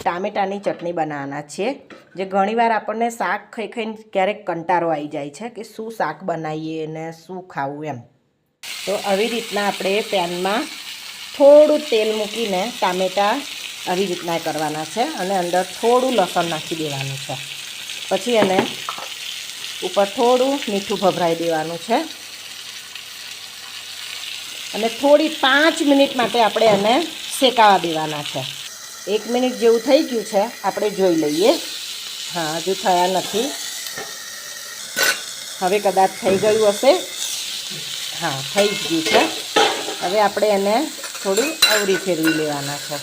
ટામેટાની ચટણી બનાવવાના છીએ જે ઘણીવાર આપણને શાક ખાઈ ખાઈને ક્યારેક કંટાળો આવી જાય છે કે શું શાક બનાવીએ ને શું ખાવું એમ. તો આવી રીતના આપણે પેનમાં થોડું તેલ મૂકીને ટામેટાં આવી રીતના કરવાના છે અને અંદર થોડું લસણ નાખી દેવાનું છે. પછી એને ઉપર થોડું મીઠું ભભરાઈ દેવાનું છે. અને થોડી પાંચ મિનિટ માટે આપણે એને શેકાવા દેવાના છે. એક મિનિટ જેવું થઈ ગયું છે, આપણે જોઈ લઈએ. હા, હજુ થયા નથી. હવે કદાચ થઈ ગયું હશે. હા, થઈ ગયું છે. હવે આપણે એને થોડી અવરી ફેરવી લેવાના છે.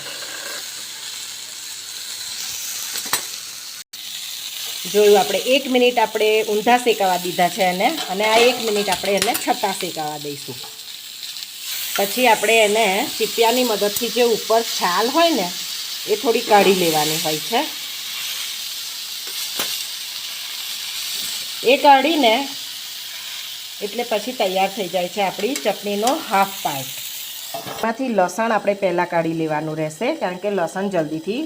જોયું, આપણે એક મિનિટ આપણે ઊંધા શેકાવા દીધા છે એને, અને આ એક મિનિટ આપણે એને છતાં શેકાવા દઈશું. પછી આપણે એને ચીપિયાની મદદથી જે ઉપર છાલ હોય ને એ થોડી કાઢી લેવાની હોય છે. એ કાઢીને એટલે પછી તૈયાર થઈ જાય છે આપણી ચટણીનો હાફ પાર્ટ. એમાંથી લસણ આપણે પહેલાં કાઢી લેવાનું રહેશે, કારણ કે લસણ જલ્દીથી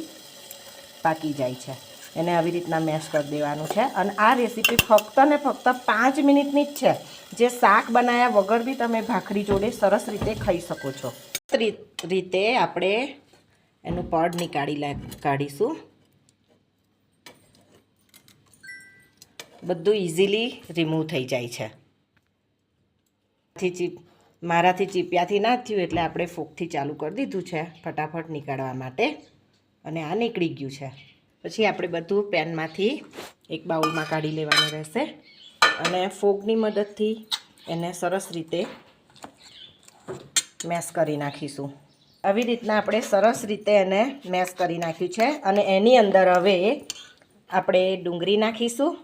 પાકી જાય છે. એને આવી રીતના મેશ કરી દેવાનું છે. અને આ રેસીપી ફક્ત ને ફક્ત પાંચ મિનિટની જ છે. જે શાક બનાવ્યા વગર બી તમે ભાખરી જોડે સરસ રીતે ખાઈ શકો છો. રીતે આપણે એનું પડ નીકાળી કાઢીશું. બધું ઇઝીલી રિમૂવ થઈ જાય છે. ચીપ, મારાથી ચીપિયાથી ના થયું એટલે આપણે ફૂગથી ચાલુ કરી દીધું છે, ફટાફટ નીકાળવા માટે. અને આ નીકળી ગયું છે. પછી આપણે બધું પેનમાંથી એક બાઉલમાં કાઢી લેવાનું રહેશે. અને ફોગની મદદથી એને સરસ રીતે મેશ કરી નાખીશું. આવી રીતના આપણે સરસ રીતે એને મેશ કરી નાખ્યું છે અને એની અંદર હવે આપણે ડુંગળી નાખીશું,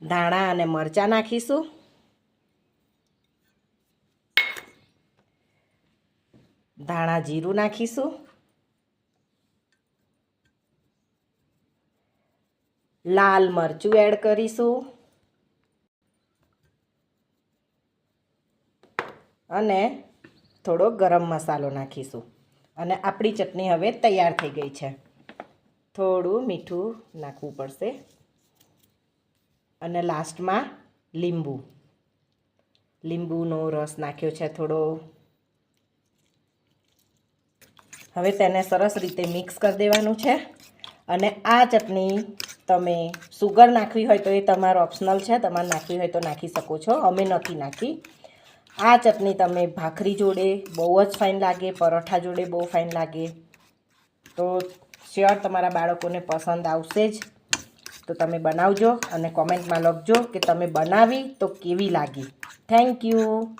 ધાણા અને મરચાં નાખીશું, ધાણા જીરું નાખીશું, લાલ મરચું એડ કરીશું અને થોડો ગરમ મસાલો નાખીશું. અને આપણી ચટણી હવે તૈયાર થઈ ગઈ છે. થોડું મીઠું નાખવું પડશે. અને લાસ્ટમાં લીંબુ. લીંબુનો રસ નાખ્યો છે થોડો. હવે તેને સરસ રીતે મિક્સ કરી દેવાનું છે. અને આ ચટણી તમે સુગર નાખવી હોય તો એ તમારો ઓપ્શનલ છે. તમારે નાખવી હોય તો નાખી શકો છો. અમે નથી નાખી. આ ચટણી તમે ભાખરી જોડે બહુ જ ફાઇન લાગે, પરોઠા જોડે બહુ ફાઇન લાગે. તો શ્યોર તમારા બાળકોને પસંદ આવશે જ. તો તમે બનાવજો અને કોમેન્ટમાં લખજો કે તમે બનાવી તો કેવી લાગી. Thank you